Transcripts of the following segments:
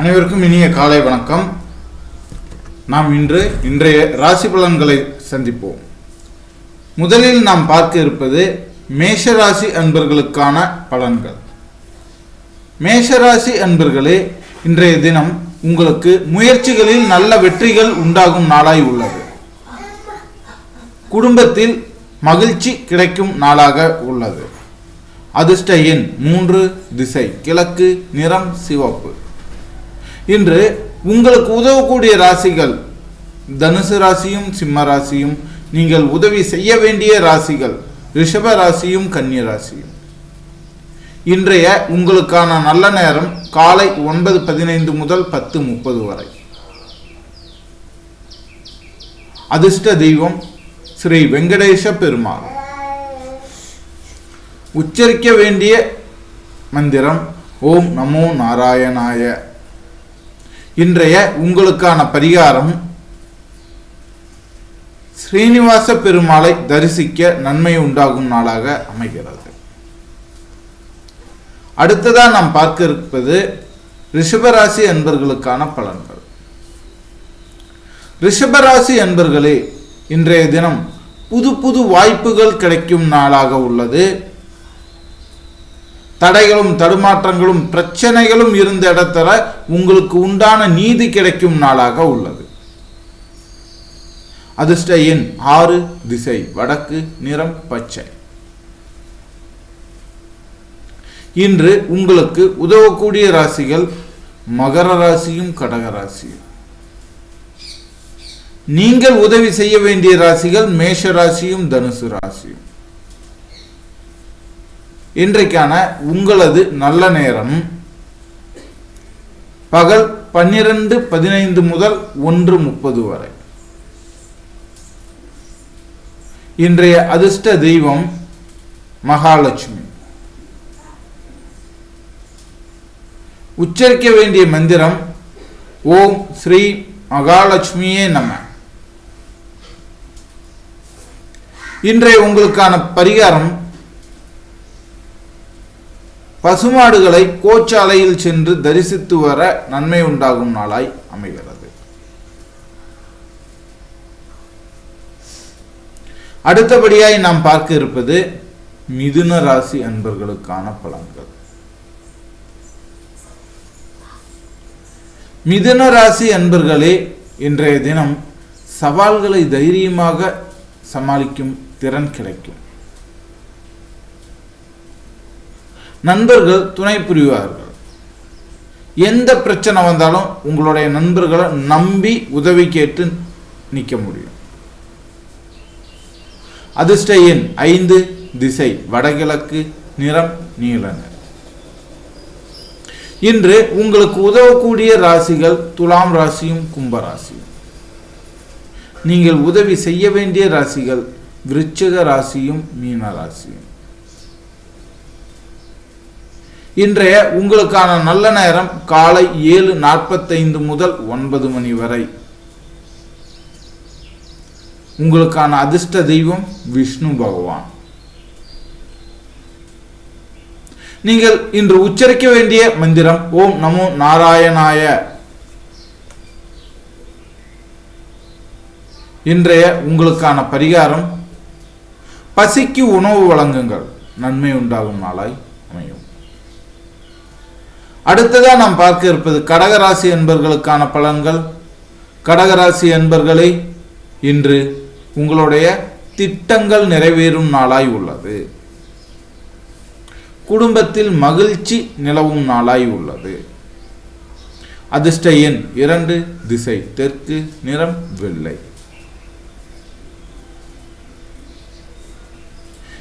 அனைவருக்கும் இனிய காலை வணக்கம். நாம் இன்று இன்றைய ராசி பலன்களை சந்திப்போம். முதலில் நாம் பார்க்க இருப்பது மேஷராசி அன்பர்களுக்கான பலன்கள். மேஷராசி அன்பர்களே இன்றைய தினம் உங்களுக்கு முயற்சிகளில் நல்ல வெற்றிகள் உண்டாகும் நாளாய் உள்ளது. குடும்பத்தில் மகிழ்ச்சி கிடைக்கும் நாளாக உள்ளது. அதிர்ஷ்ட எண் மூன்று திசை கிழக்கு நிறம் சிவப்பு. இன்று உங்களுக்கு உதவக்கூடிய ராசிகள் தனுசு ராசியும் சிம்ம ராசியும் நீங்கள் உதவி செய்ய வேண்டிய ராசிகள் ரிஷப ராசியும் கன்னிய ராசியும். இன்றைய உங்களுக்கான நல்ல நேரம் காலை ஒன்பது பதினைந்து முதல் பத்து முப்பது வரை. அதிர்ஷ்ட தெய்வம் ஸ்ரீ வெங்கடேஷ பெருமாள். உச்சரிக்க வேண்டிய மந்திரம் ஓம் நமோ நாராயணாய. இன்றைய உங்களுக்கான பரிகாரம் ஸ்ரீனிவாச பெருமாளை தரிசிக்க நன்மை உண்டாகும் நாளாக அமைகிறது. அடுத்ததாக நாம் பார்க்க இருப்பது ரிஷபராசி அன்பர்களுக்கான பலன்கள். ரிஷபராசி என்பர்களே இன்றைய தினம் புது புது வாய்ப்புகள் கிடைக்கும் நாளாக உள்ளது. தடைகளும் தடுமாற்றங்களும் பிரச்சனைகளும் இருந்த இடத்துல உங்களுக்கு உண்டான நீதி கிடைக்கும் நாளாக உள்ளது. அதிர்ஷ்ட எண் ஆறு திசை வடக்கு நிறம் பச்சை. இன்று உங்களுக்கு உதவக்கூடிய ராசிகள் மகர ராசியும் கடக ராசியும். நீங்கள் உதவி செய்ய வேண்டிய ராசிகள் மேஷ ராசியும் தனுசு ராசியும். இன்றைக்கான உங்களது நல்ல நேரம். பகல் பன்னிரண்டு பதினைந்து முதல் ஒன்று முப்பது வரை. இன்றைய அதிர்ஷ்ட தெய்வம் மகாலட்சுமி. உச்சரிக்க வேண்டிய மந்திரம் ஓம் ஸ்ரீ மகாலட்சுமியே நம. இன்றைய உங்களுக்கான பரிகாரம் பசுமாடுகளை கோச்சாலையில் சென்று தரிசித்து வர நன்மை உண்டாகும் நாளாய் அமைகிறது. அடுத்தபடியாய் நாம் பார்க்க இருப்பது மிதுன ராசி அன்பர்களுக்கான பலன்கள். மிதுன ராசி அன்பர்களே இன்றைய தினம் சவால்களை தைரியமாக சமாளிக்கும் திறன் கிடைக்கும். நண்பர்கள் துணை புரிவார்கள். எந்த பிரச்சனை வந்தாலும் உங்களுடைய நண்பர்களை நம்பி உதவி கேட்டு நிற்க முடியும். அதிர்ஷ்ட எண் ஐந்து திசை வடகிழக்கு நிறம் நீல இன்று உங்களுக்கு உதவக்கூடிய ராசிகள் துலாம் ராசியும் கும்ப ராசியும். நீங்கள் உதவி செய்ய வேண்டிய ராசிகள் விருச்சக ராசியும் மீன ராசியும். இன்றைய உங்களுக்கான நல்ல நேரம் காலை ஏழு நாற்பத்தைந்து முதல் ஒன்பது மணி வரை. உங்களுக்கான அதிர்ஷ்ட தெய்வம் விஷ்ணு பகவான். நீங்கள் இன்று உச்சரிக்க வேண்டிய மந்திரம் ஓம் நமோ நாராயணாய. இன்றைய உங்களுக்கான பரிகாரம் பசிக்கு உணவு வழங்குங்கள். நன்மை உண்டாகும் நாளாய். அடுத்ததாக நாம் பார்க்க இருப்பது கடகராசி என்பர்களுக்கான பலன்கள். கடகராசி என்பர்களை இன்று உங்களுடைய திட்டங்கள் நிறைவேறும் நாளாய் உள்ளது. குடும்பத்தில் மகிழ்ச்சி நிலவும் நாளாய் உள்ளது. அதிர்ஷ்ட எண் இரண்டு திசை தெற்கு நிறம் வெள்ளை.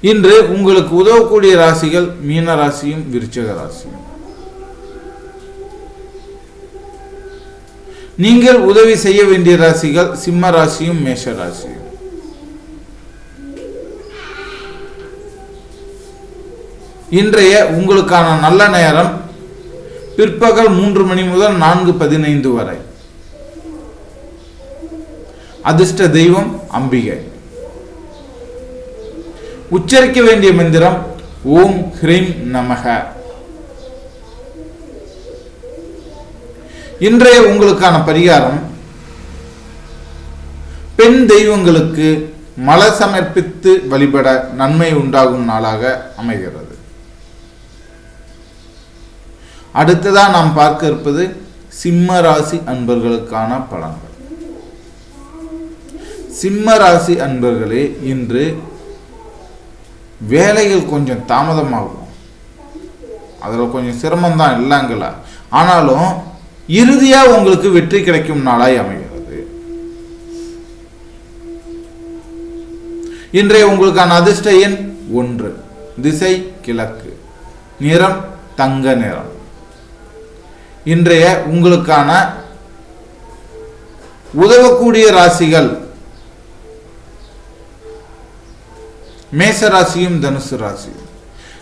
இன்று உங்களுக்கு உதவக்கூடிய ராசிகள் மீன ராசியும் விருச்சக ராசியும் நீங்கள் உதவி செய்ய வேண்டிய ராசிகள் சிம்ம ராசியும் மேஷ ராசியும். இன்றைய உங்களுக்கான நல்ல நேரம் பிற்பகல் மூன்று மணி முதல் நான்கு பதினைந்து வரை. அதிர்ஷ்ட தெய்வம் அம்பிகை. உச்சரிக்க வேண்டிய மந்திரம் ஓம் ஹ்ரீம் நமக இன்றைய உங்களுக்கான பரிகாரம். பெண் தெய்வங்களுக்கு மல சமர்ப்பித்து வழிபட நன்மை உண்டாகும் நாளாக அமைகிறது. அடுத்ததாக நாம் பார்க்க இருப்பது சிம்ம ராசி அன்பர்களுக்கான பலன்கள். சிம்ம ராசி அன்பர்களே இன்று வேலைகள் கொஞ்சம் தாமதமாகும். அதில் கொஞ்சம் சிரமம் தான் ஆனாலும் இறுதியாக உங்களுக்கு வெற்றி கிடைக்கும் நாளாய் அமைகிறது. இன்றைய உங்களுக்கான அதிர்ஷ்ட எண் ஒன்று. திசை கிழக்கு. நிறம் தங்க நிறம். இன்றைய உங்களுக்கான உதவக்கூடிய ராசிகள் மேச ராசியும் தனுசு ராசியும்.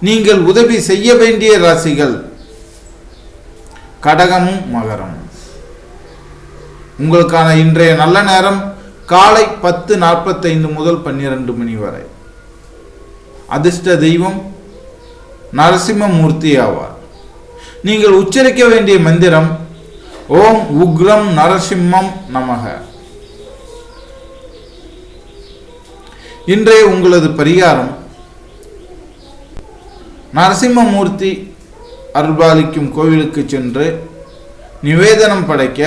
நீங்கள் உதவி செய்ய வேண்டிய ராசிகள் கடகமும் மகரமும் உங்களுக்கான இன்றைய நல்ல நேரம் காலை பத்து நாற்பத்தைந்து முதல் பன்னிரண்டு மணி வரை. அதிர்ஷ்ட தெய்வம் நரசிம்மமூர்த்தி ஆவார். நீங்கள் உச்சரிக்க வேண்டிய மந்திரம் ஓம் உக்ரம் நரசிம்மம் நமக. இன்றைய உங்களது பரிகாரம் நரசிம்மமூர்த்தி அருள்பாலிக்கும் கோவிலுக்கு சென்று நிவேதனம் படைக்க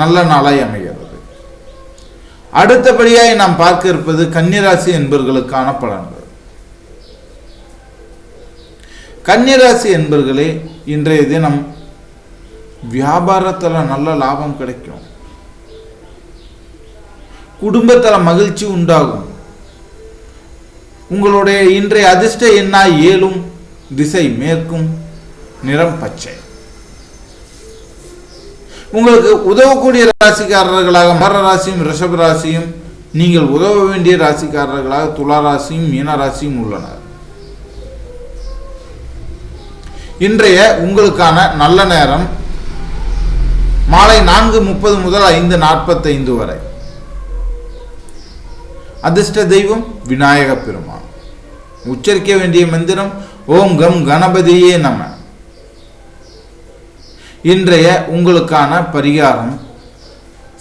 நல்ல நாளாய் அமைகிறது. அடுத்தபடியாய் நாம் பார்க்க இருப்பது கன்னிராசி என்பர்களுக்கான பலன்கள். கன்னிராசி என்பர்களே இன்றைய தினம் வியாபாரத்தில் நல்ல லாபம் கிடைக்கும். குடும்பத்தில் மகிழ்ச்சி உண்டாகும். உங்களுடைய இன்றைய அதிர்ஷ்ட எண்ணாய் ஏழும் திசை மேற்கும் நிறம் பச்சை. உங்களுக்கு உதவக்கூடிய ராசிக்காரர்களாக மகர ராசியும் ரிஷப ராசியும் நீங்கள் உதவ வேண்டிய ராசிக்காரர்களாக துலா ராசியும் மீன ராசியும் உள்ளனர். இன்றைய உங்களுக்கான நல்ல நேரம் மாலை நான்கு முப்பது முதல் ஐந்து நாற்பத்தைந்து வரை. அதிர்ஷ்ட தெய்வம் விநாயக பெருமான். உச்சரிக்க வேண்டிய மந்திரம் ஓம் கம் கணபதியே நம. இன்றைய உங்களுக்கான பரிகாரம்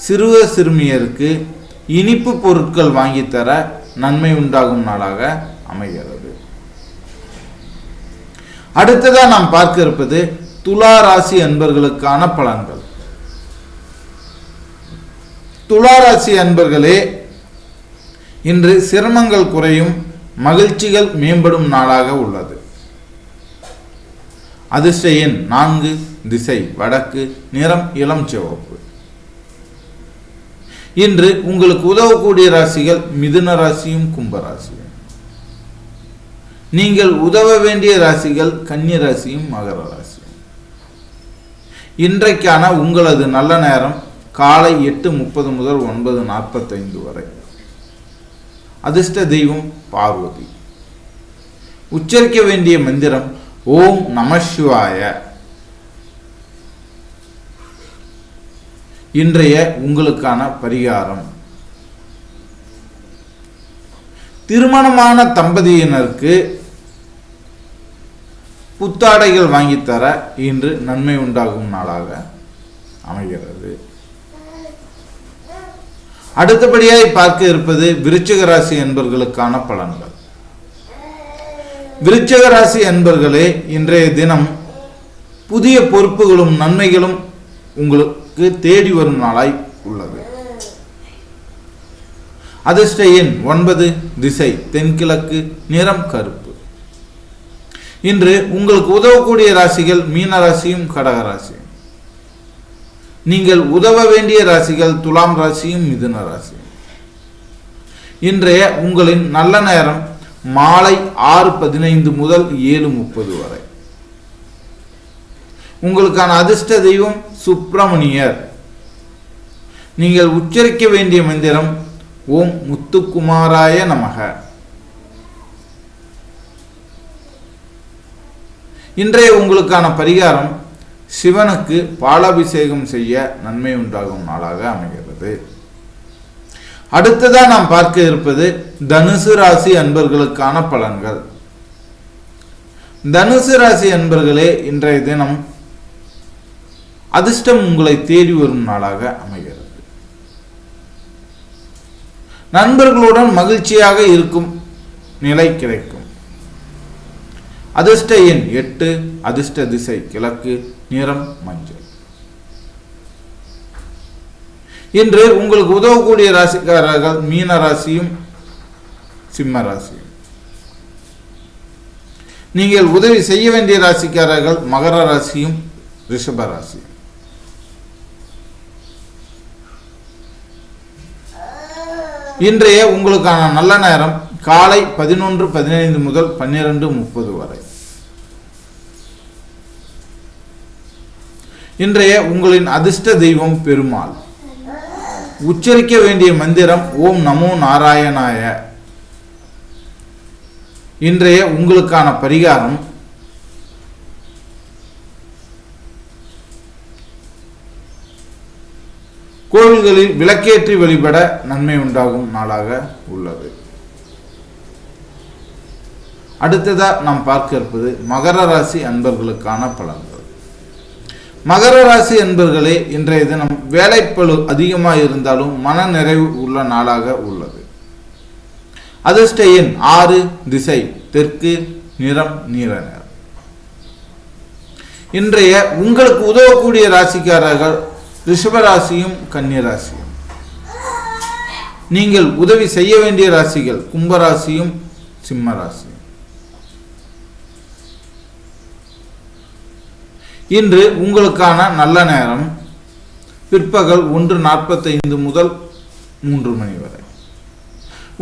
சிறுவ சிறுமியருக்கு இனிப்பு பொருட்கள் வாங்கித்தர நன்மை உண்டாகும் நாளாக அமைகிறது. அடுத்ததாக நாம் பார்க்க இருப்பது துலா ராசி அன்பர்களுக்கான பலன்கள். துலா ராசி அன்பர்களே இன்று சிரமங்கள் குறையும் மகிழ்ச்சிகள் மேம்படும் நாளாக உள்ளது. அதிர்ஷ்ட எண் நான்கு திசை வடக்கு நிறம் இளம் சிவப்பு. இன்று உங்களுக்கு உதவக்கூடிய ராசிகள் மிதுன ராசியும் கும்ப ராசியும். நீங்கள் உதவ வேண்டிய ராசிகள் கன்னி ராசியும் மகர ராசியும். இன்றைக்கான உங்களது நல்ல நேரம் காலை எட்டு முப்பது முதல் ஒன்பது நாற்பத்தைந்து வரை. அதிர்ஷ்ட தெய்வம் பார்வதி. உச்சரிக்க வேண்டிய மந்திரம் ஓம் நமசிவாய இன்றைய உங்களுக்கான பரிகாரம். திருமணமான தம்பதியினருக்கு புத்தாடைகள் வாங்கித்தர இன்று நன்மை உண்டாகும் நாளாக அமைகிறது. அடுத்தபடியாய் பார்க்க இருப்பது விருச்சிக ராசி என்பர்களுக்கான பலன்கள். விருச்சக ராசி அன்பர்களே இன்றைய தினம் புதிய பொறுப்புகளும் நன்மைகளும் உங்களுக்கு தேடி வரும் நாளாய் உள்ளது. அதிர்ஷ்ட எண் ஒன்பது திசை தென்கிழக்கு நிறம் கருப்பு. இன்று உங்களுக்கு உதவக்கூடிய ராசிகள் மீன ராசியும் கடக ராசியும் நீங்கள் உதவ வேண்டிய ராசிகள் துலாம் ராசியும் மிதுன ராசியும். இன்றைய உங்களின் நல்ல நேரம் மாலை ஆறு பதினைந்து முதல் ஏழு முப்பது வரை. உங்களுக்கான அதிர்ஷ்ட தெய்வம் சுப்பிரமணியர். நீங்கள் உச்சரிக்க வேண்டிய மந்திரம் ஓம் முத்துக்குமாராய நமக. இன்றைய உங்களுக்கான பரிகாரம் சிவனுக்கு பாலாபிஷேகம் செய்ய நன்மை உண்டாகும் நாளாக அமைகிறது. அடுத்ததாக நாம் பார்க்க இருப்பது தனுசு ராசி அன்பர்களுக்கான பலன்கள். தனுசு ராசி அன்பர்களே இன்றைய தினம் அதிர்ஷ்டம் உங்களை தேடி வரும் நாளாக அமைகிறது. நண்பர்களுடன் மகிழ்ச்சியாக இருக்கும் நிலை கிடைக்கும். அதிர்ஷ்ட எண் எட்டு அதிர்ஷ்ட திசை கிழக்கு நிறம் மஞ்சள். இன்று உங்களுக்கு உதவக்கூடிய ராசிக்காரர்கள் மீன ராசியும் சிம்ம ராசியும். நீங்கள் உதவி செய்ய வேண்டிய ராசிக்காரர்கள் மகர ராசியும் ரிஷப ராசியும். இன்றைய உங்களுக்கான நல்ல நேரம் காலை பதினொன்று பதினைந்து முதல் பன்னிரண்டு முப்பது வரை. இன்றைய உங்களின் அதிர்ஷ்ட தெய்வம் பெருமாள். உச்சரிக்க வேண்டிய மந்திரம் ஓம் நமோ நாராயணாய. இன்றைய உங்களுக்கான பரிகாரம் கோவில்களில் விளக்கேற்றி வழிபட நன்மை உண்டாகும் நாளாக உள்ளது. அடுத்ததாக நாம் பார்க்க இருப்பது மகர ராசி அன்பர்களுக்கான பலன்கள். மகர ராசி என்பர்களே இன்றைய தினம் வேலைப்பளு அதிகமாக இருந்தாலும் மன நிறைவு உள்ள நாளாக உள்ளது. அதிர்ஷ்ட எண் ஆறு திசை தெற்கு நிறம் நீர நிறம் இன்றைய உங்களுக்கு உதவக்கூடிய ராசிக்காரர்கள் ரிஷபராசியும் கன்னியராசியும் நீங்கள் உதவி செய்ய வேண்டிய ராசிகள் கும்பராசியும் சிம்மராசியும். இன்று உங்களுக்கான நல்ல நேரம் பிற்பகல் ஒன்று நாற்பத்தைந்து முதல் மூன்று மணி வரை.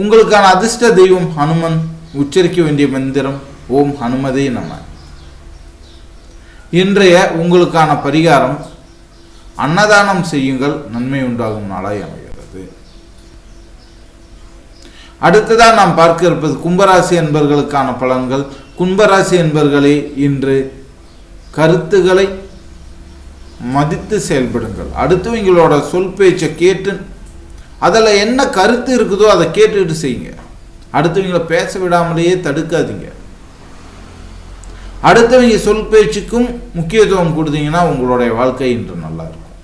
உங்களுக்கான அதிர்ஷ்ட தெய்வம் ஹனுமன் உச்சரிக்க வேண்டிய மந்திரம் ஓம் ஹனுமதே நம. இன்றைய உங்களுக்கான பரிகாரம் அன்னதானம் செய்யுங்கள் நன்மை உண்டாகும் நாளாய் அமைகிறது. அடுத்ததாக நாம் பார்க்க இருப்பது கும்பராசி என்பர்களுக்கான பலன்கள். கும்பராசி என்பர்களே இன்று கருத்துக்களை மதித்து செயல்படுங்கள். அடுத்தவங்களோட சொல் பேச்சை கேட்டு அதில் என்ன கருத்து இருக்குதோ அதை கேட்டுக்கிட்டு செய்யுங்க. அடுத்தவங்களை பேச விடாமலேயே தடுக்காதீங்க. அடுத்தவங்க சொல் பேச்சுக்கும் முக்கியத்துவம் கொடுத்தீங்கன்னா உங்களுடைய வாழ்க்கை இன்று நல்லா இருக்கும்.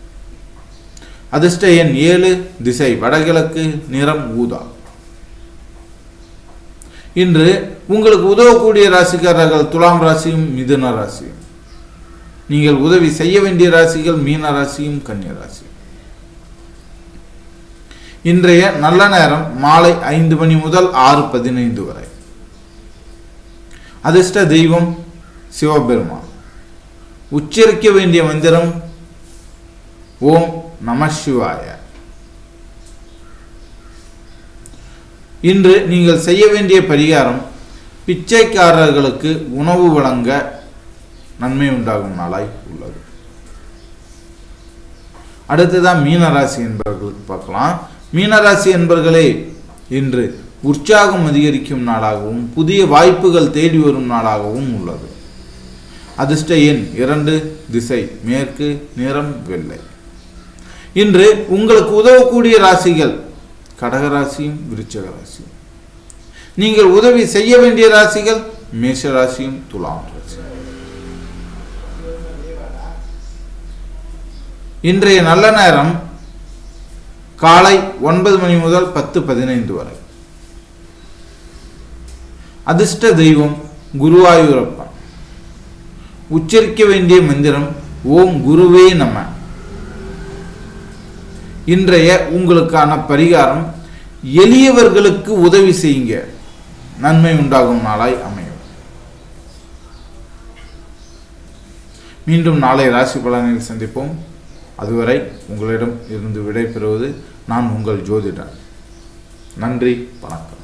அதிர்ஷ்ட எண் ஏழு திசை வடகிழக்கு நிறம் ஊதா. இன்று உங்களுக்கு உதவக்கூடிய ராசிக்காரர்கள் துலாம் ராசியும் மிதுன ராசியும். நீங்கள் உதவி செய்ய வேண்டிய ராசிகள் மீன ராசியும் கன்னிய இன்றைய நல்ல நேரம் மாலை ஐந்து மணி முதல் ஆறு பதினைந்து வரை. அதிர்ஷ்ட தெய்வம் சிவபெருமான். உச்சரிக்க வேண்டிய மந்திரம் ஓம் நம சிவாய. இன்று நீங்கள் செய்ய வேண்டிய பரிகாரம் பிச்சைக்காரர்களுக்கு உணவு வழங்க நன்மை உண்டாகும் நாளாய் உள்ளது. அடுத்ததான் மீனராசி என்பவர்களுக்கு பார்க்கலாம். மீனராசி என்பர்களே இன்று உற்சாகம் அதிகரிக்கும் நாளாகவும் புதிய வாய்ப்புகள் தேடி வரும் நாளாகவும் உள்ளது. அதிர்ஷ்ட எண் இரண்டு திசை மேற்கு நிறம் வெள்ளை. இன்று உங்களுக்கு உதவக்கூடிய ராசிகள் கடகராசியும் விருச்சக ராசியும் நீங்கள் உதவி செய்ய வேண்டிய ராசிகள் மேஷ ராசியும் துலாம் ராசியும். இன்றைய நல்ல நேரம் காலை ஒன்பது மணி முதல் பத்து பதினைந்து வரை. அதிர்ஷ்ட தெய்வம் குருவாயூரப்பன் உச்சரிக்க வேண்டிய மந்திரம் ஓம் குருவே நம. இன்றைய உங்களுக்கான பரிகாரம் எளியவர்களுக்கு உதவி செய்யுங்க. நன்மை உண்டாகும் நாளாய் அமையும். மீண்டும் நாளை ராசி பலனில் சந்திப்போம். அதுவரை உங்களிடம் இருந்து விடைபெறுவது நான் உங்கள் ஜோதிடன் நன்றி வணக்கம்.